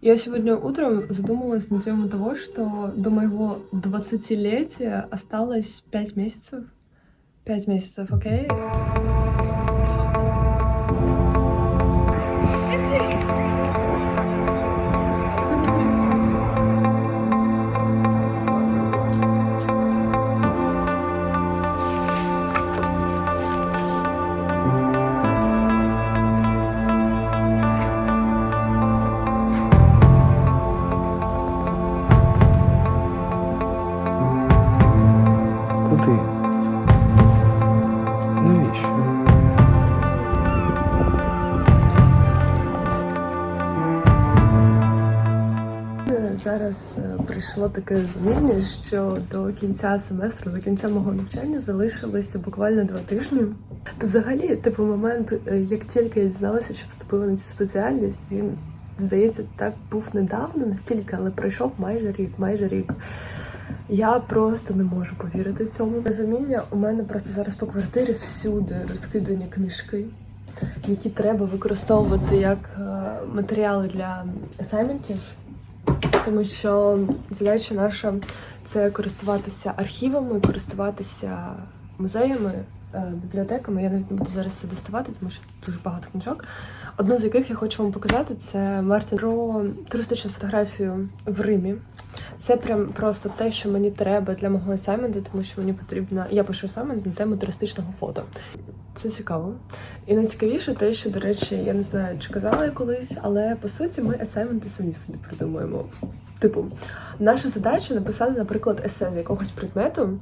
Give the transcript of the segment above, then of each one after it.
Я сегодня утром задумалась на тему того, что до моего 20-летия осталось 5 месяцев. 5 месяцев, окей? Куди? Зараз е, прийшло таке розуміння, що до кінця семестру, до кінця мого навчання залишилося буквально два тижні. Та взагалі, типу, момент, е, як тільки я дізналася, що вступила на цю спеціальність, він здається, так був недавно настільки, але пройшов майже рік, майже рік. Я просто не можу повірити цьому. Розуміння у мене просто зараз по квартирі всюди розкидані книжки, які треба використовувати як е, матеріали для асайментів. Тому що задача наша це користуватися архівами, користуватися музеями, е, бібліотеками. Я навіть не буду зараз це доставати, тому що дуже багато книжок. Одну з яких я хочу вам показати, це Мартін про туристичну фотографію в Римі. Це прям просто те, що мені треба для мого асайменту, тому що мені потрібно. Я пишу асаймент на тему туристичного фото. Це цікаво. І найцікавіше те, що, до речі, я не знаю, чи казала я колись, але по суті ми асайменти самі собі придумуємо. Типу, наша задача написати, наприклад, есе з якогось предмету,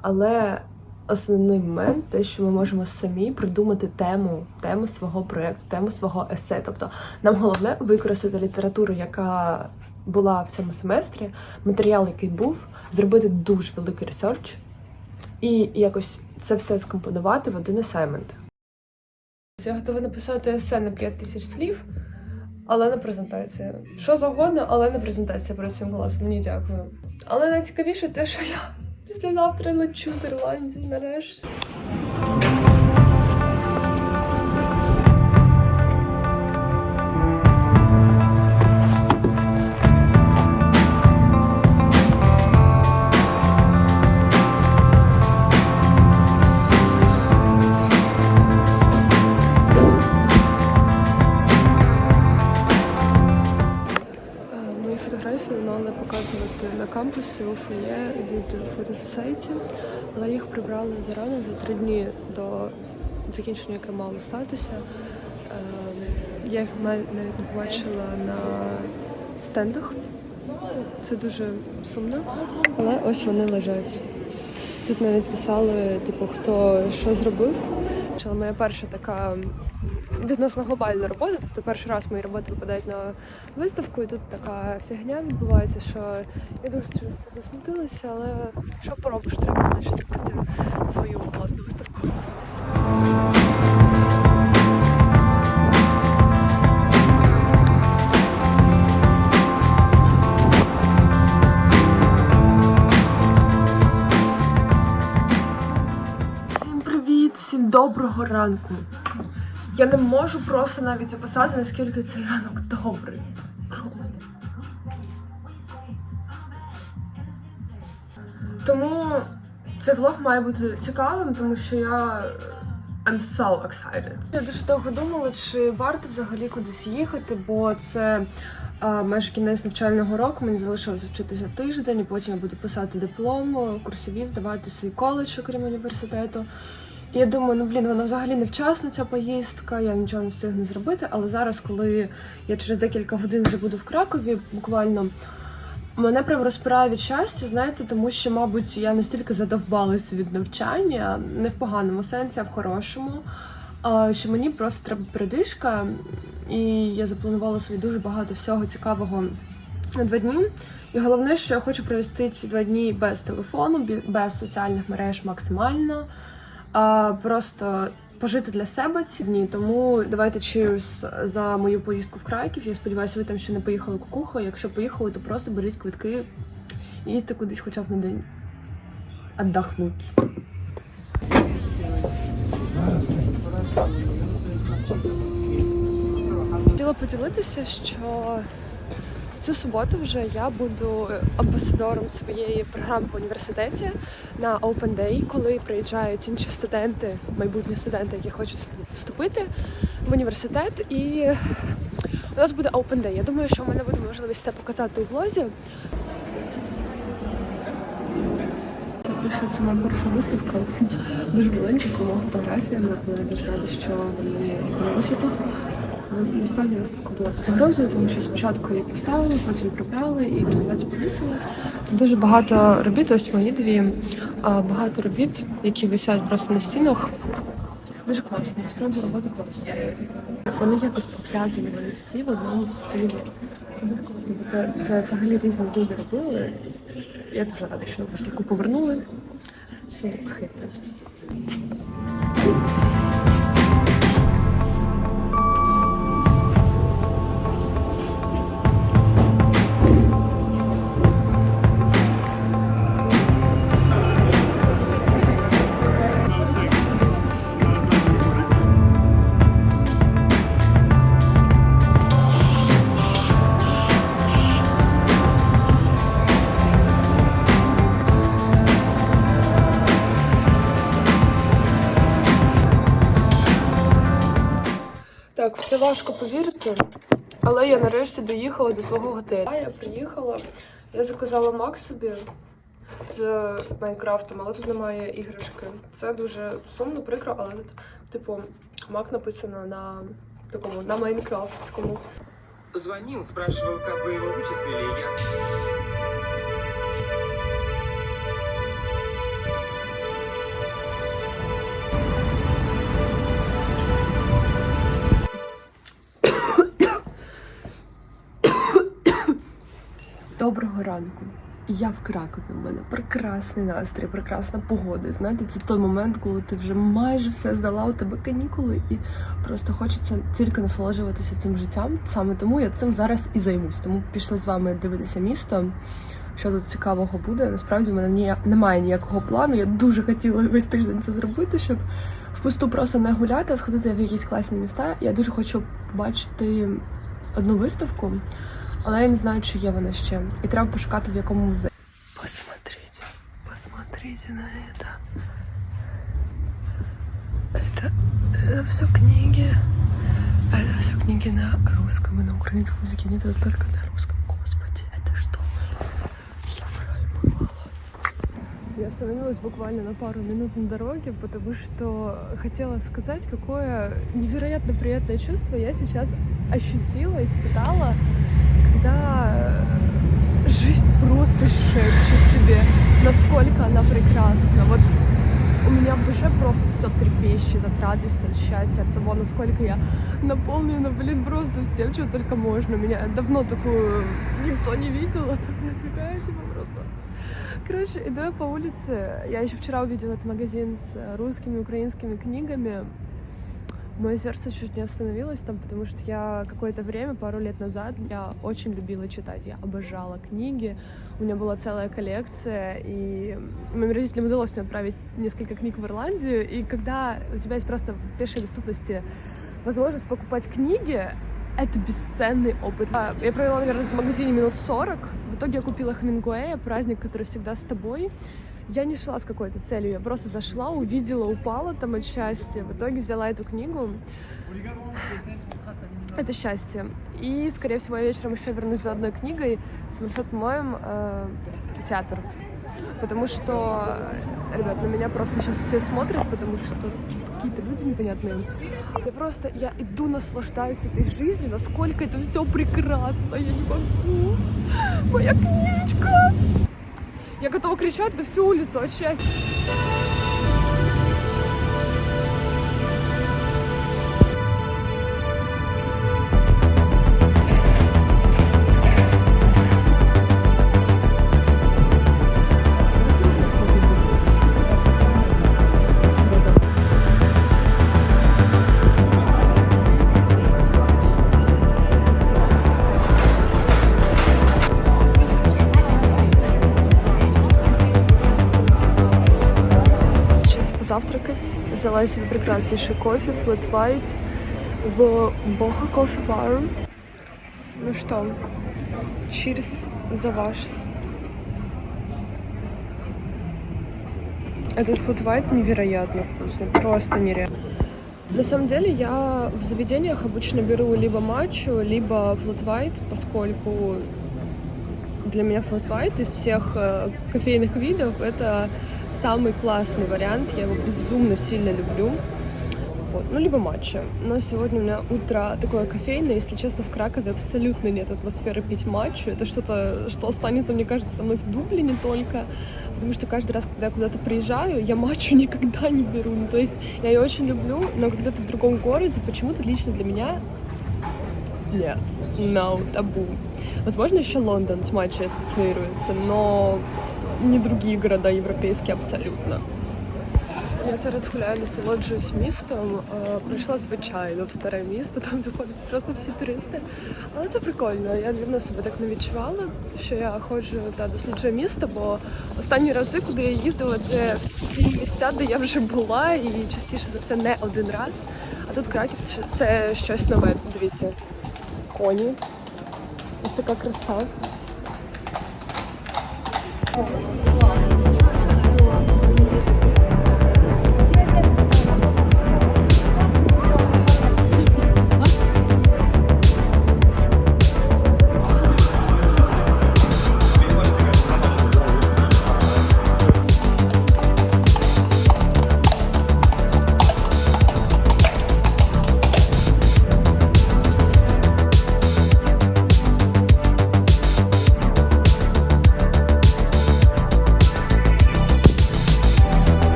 але основний момент те, що ми можемо самі придумати тему, тему свого проєкту, тему свого есе. Тобто нам головне використати літературу, яка була в цьому семестрі, матеріал, який був, зробити дуже великий ресерч і якось це все скомпонувати в один асаймент. Я готова написати есе на 5 тисяч слів, але не презентація. Що завгодно, але не презентація про цим голосом. Мені дякую. Але найцікавіше те, що я післязавтра лечу з Ірландії нарешті. Від але їх прибрали зарано за три дні до закінчення, яке мало статися. Е, Я їх навіть не побачила на стендах. Це дуже сумно. Але ось вони лежать. Тут навіть писали, типу, хто що зробив. Моя перша така відносно глобальна робота. Тобто перший раз мої роботи випадають на виставку, і тут така фігня відбувається, що я дуже через це засмутилася, але що поробиш, треба значить робити свою власну виставку. Всім доброго ранку. Я не можу просто навіть описати, наскільки цей ранок добрий. Тому цей влог має бути цікавим, тому що я I'm so excited. Я дуже довго думала, чи варто взагалі кудись їхати, бо це а, майже кінець навчального року. Мені залишилося вчитися тиждень, потім я буду писати диплом, курсові, здавати свій коледж, окрім університету. Я думаю, ну блін, вона взагалі не вчасна ця поїздка, я нічого не встигну зробити. Але зараз, коли я через декілька годин вже буду в Кракові, буквально мене прям розпирає від щастя, знаєте, тому що, мабуть, я настільки задовбалася від навчання, не в поганому сенсі, а в хорошому. Що мені просто треба передишка, і я запланувала собі дуже багато всього цікавого на два дні. І головне, що я хочу провести ці два дні без телефону, без соціальних мереж максимально а просто пожити для себе ці дні. Тому давайте cheers за мою поїздку в Краків. Я сподіваюся, ви там ще не поїхали кукухою. Якщо поїхали, то просто беріть квитки і їдьте кудись хоча б на день. Отдохнуть. Хотіла поділитися, що цю суботу вже я буду амбасадором своєї програми в університеті на Open Day, коли приїжджають інші студенти, майбутні студенти, які хочуть вступити в університет. І у нас буде Open Day. Я думаю, що в мене буде можливість це показати у влозі. Ну що це моя перша виставка. Дуже маленька, тому фотографіями, але я дуже рада, що вони опинилися тут. Насправді виставка була під загрозою, тому що спочатку її поставили, потім прибрали і в результаті повісили. Тут дуже багато робіт, ось мої дві, багато робіт, які висять просто на стінах. Дуже класно, насправді робота класна. Вони якось пов'язані, вони всі в одному стилі. Це це, взагалі різні люди робили. Я дуже рада, що виставку повернули. Всі так хитро. Так, це важко повірити, але я нарешті доїхала до свого готелю. Я приїхала, я заказала Мак собі з Майнкрафтом, але тут немає іграшки. Це дуже сумно, прикро, але тут, типу, Мак написано на такому на Майнкрафтському. Звонил, спрашивал, как вы его вычислили, я... Доброго ранку. Я в Кракові. У мене прекрасний настрій, прекрасна погода. Знаєте, це той момент, коли ти вже майже все здала, у тебе канікули, і просто хочеться тільки насолоджуватися цим життям. Саме тому я цим зараз і займусь. Тому пішли з вами дивитися місто. Що тут цікавого буде? Насправді в мене ніяк немає ніякого плану. Я дуже хотіла весь тиждень це зробити, щоб в пусту просто не гуляти, а сходити в якісь класні міста. Я дуже хочу побачити одну виставку. Але я не знаю, чи є вона ще. І треба пошукати в якому музеї. Посмотрите, посмотрите на это. Это, это все книги. Это все книги на русском и на украинском языке. Нет, это только на русском. Господи, это что? Я проймала. Я остановилась буквально на пару минут на дороге, потому что хотела сказать, какое невероятно приятное чувство я сейчас ощутила, испытала, когда жизнь просто шепчет тебе, насколько она прекрасна. Вот у меня в душе просто все трепещет от радости, от счастья, от того, насколько я наполнена, блин, просто всем, чем только можно. Меня давно такую никто не видел, а тут нафига типа просто. Короче, иду я по улице. Я еще вчера увидела этот магазин с русскими, украинскими книгами. Мое сердце чуть не остановилось там, потому что я какое-то время, пару лет назад, я очень любила читать. Я обожала книги. У меня была целая коллекция, и моим родителям удалось мне отправить несколько книг в Ирландию. И когда у тебя есть просто в пешей доступности возможность покупать книги, это бесценный опыт. А, Я провела, наверное, в магазине минут 40. В итоге я купила Хемингуэя, праздник, который всегда с тобой. Я не шла с какой-то целью, я просто зашла, увидела, упала там от счастья. В итоге взяла эту книгу. Это счастье. И, скорее всего, я вечером еще вернусь за одной книгой с Марсет Моем э, театр. Потому что, э, ребят, на меня просто сейчас все смотрят, потому что какие-то люди непонятные. Я просто, я иду, наслаждаюсь этой жизнью, насколько это все прекрасно, я не могу. Моя книжечка! Я готова кричать на всю улицу от счастья. Взяла себе прекраснейший кофе, flat white в Боха кофе бар. Ну что, Cheers за ваш. Этот фудвайт невероятно вкусный, просто нереально. На самом деле я в заведениях обычно беру либо матчу, либо флот white, поскольку для меня флот white из всех э, кофейных видов это самый классный вариант. Я его безумно сильно люблю. Вот. Ну, либо матча. Но сегодня у меня утро такое кофейное. Если честно, в Кракове абсолютно нет атмосферы пить матчу. Это что-то, что останется, мне кажется, со мной в Дублине только. Потому что каждый раз, когда я куда-то приезжаю, я матчу никогда не беру. Ну, то есть я ее очень люблю, но когда ты в другом городе, почему-то лично для меня нет, no, табу. Возможно, еще Лондон с матчей ассоциируется, но не другие города европейские абсолютно. Я зараз гуляю, насолоджуюсь містом. Е, Прийшла звичайно в старе місто, там де просто всі туристи. Але це прикольно. Я давно себе так не відчувала, що я ходжу та досліджую місто, бо останні рази, куди я їздила, це всі місця, де я вже була, і частіше за все не один раз. А тут Краків це щось нове. Дивіться, коні. Ось така краса.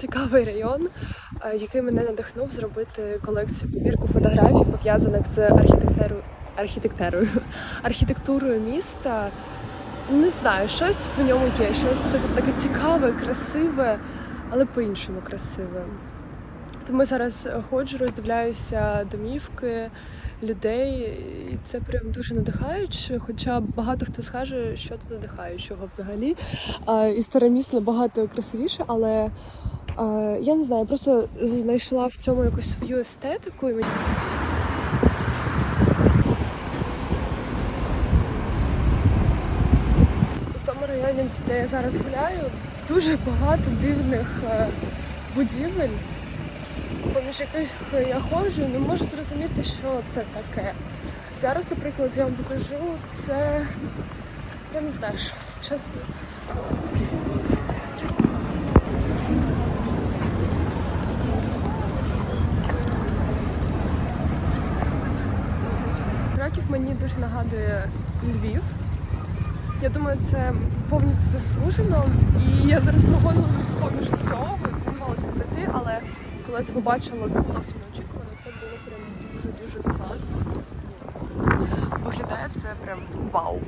Цікавий район, е, який мене надихнув зробити колекцію підбірку фотографій, пов'язаних з архітекторою, архітекторою, архітектурою міста. Не знаю, щось в ньому є, щось таке, цікаве, красиве, але по-іншому красиве. Тому зараз ходжу, роздивляюся домівки, людей, і це прям дуже надихаюче. Хоча багато хто скаже, що тут надихаючого взагалі. А, і старе місто набагато красивіше, але я не знаю, просто знайшла в цьому якусь свою естетику. І мені... У тому районі, де я зараз гуляю, дуже багато дивних е, будівель поміж яких я ходжу, не можу зрозуміти, що це таке. Зараз, наприклад, я вам покажу це. Я не знаю, що це чесно. Краків мені дуже нагадує Львів. Я думаю, це повністю заслужено. І я зараз проходила поміж цього, не прийти, але коли це побачила зовсім неочікувано, це було прям дуже-дуже класно. Виглядає це прям вау.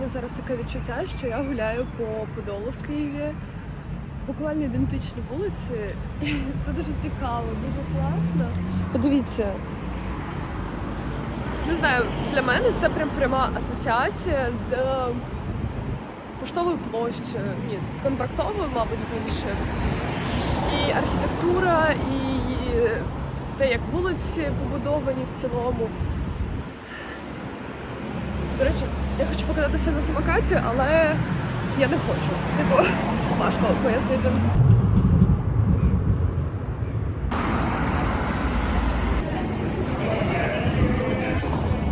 Мене зараз таке відчуття, що я гуляю по Подолу в Києві. Буквально ідентичні вулиці. Це дуже цікаво, дуже класно. Подивіться. Не знаю, для мене це прям пряма асоціація з поштової площі, ні, з контрактовою, мабуть, більше. І архітектура, і те, як вулиці побудовані в цілому. До речі, я хочу покататися на самокаті, але я не хочу. Типу, важко пояснити.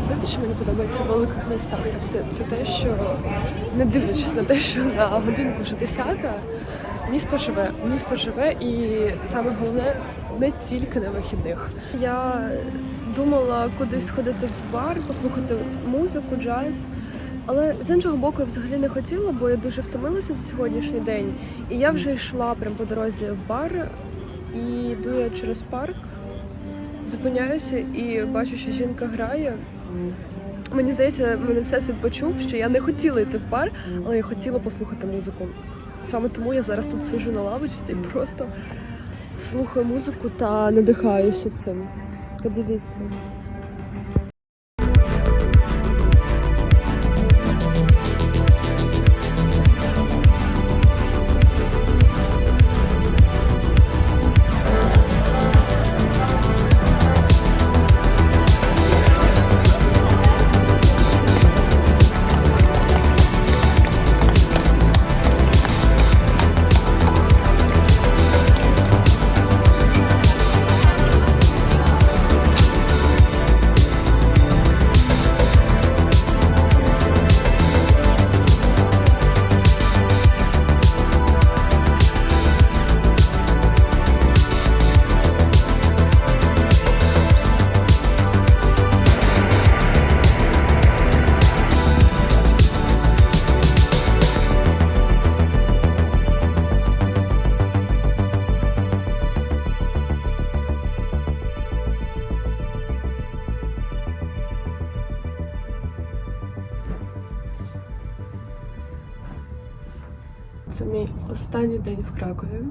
Знаєте, що мені подобається в великих містах? Тобто це те, що не дивлячись на те, що на годинку вже 10, місто живе, місто живе, і саме головне не тільки на вихідних. Я думала кудись сходити в бар, послухати музику, джаз. Але з іншого боку, я взагалі не хотіла, бо я дуже втомилася за сьогоднішній день. І я вже йшла прямо по дорозі в бар, і йду я через парк, зупиняюся і бачу, що жінка грає. Мені здається, мене всесвіт почув, що я не хотіла йти в бар, але я хотіла послухати музику. Саме тому я зараз тут сиджу на лавочці і просто слухаю музику та надихаюся цим. Подивіться. Це мій останній день в Кракові.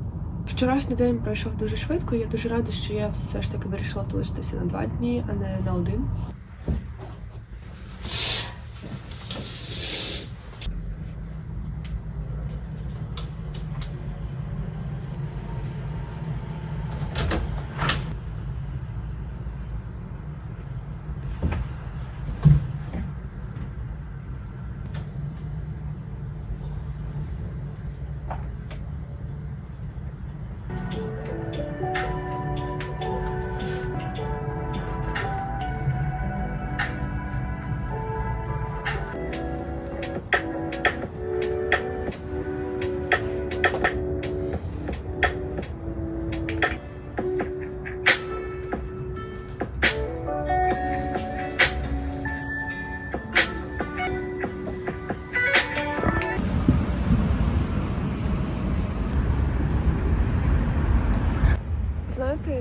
Вчорашній день пройшов дуже швидко. Я дуже рада, що я все ж таки вирішила залишитися на два дні, а не на один.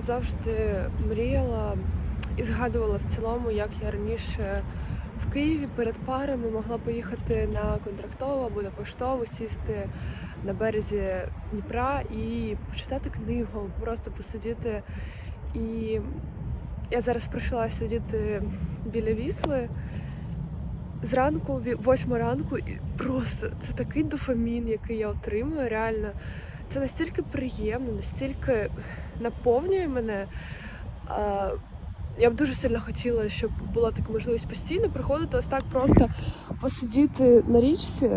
Завжди мріяла і згадувала в цілому, як я раніше в Києві перед парами могла поїхати на контрактову або на поштову, сісти на березі Дніпра і почитати книгу, просто посидіти. І я зараз прийшла сидіти біля вісли зранку, восьма ранку, і просто це такий дофамін, який я отримую, реально. Це настільки приємно, настільки наповнює мене. Я б дуже сильно хотіла, щоб була така можливість постійно приходити ось так просто посидіти на річці.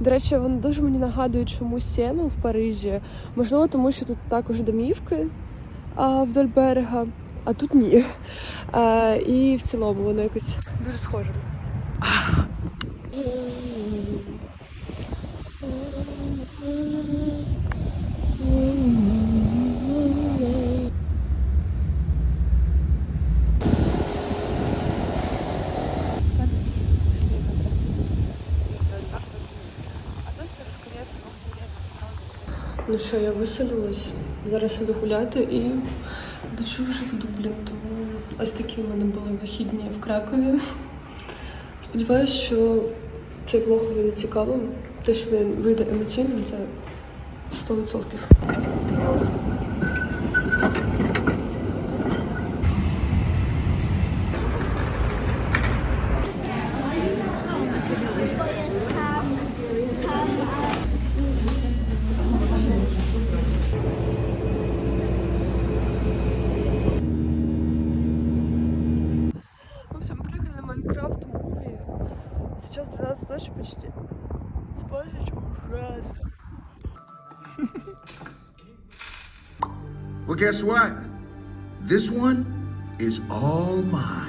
До речі, вони дуже мені нагадують чомусь Сену в Парижі. Можливо, тому що тут також домівки а, вдоль берега, а тут ні. А, і в цілому воно якось дуже схоже. Ну що, я виселилась. Зараз іду гуляти і дочу вже в Дублін. Тому ось такі в мене були вихідні в Кракові. Сподіваюсь, що цей влог буде цікавим. Те, що він вийде емоційним, це 100%. What? This one is all mine.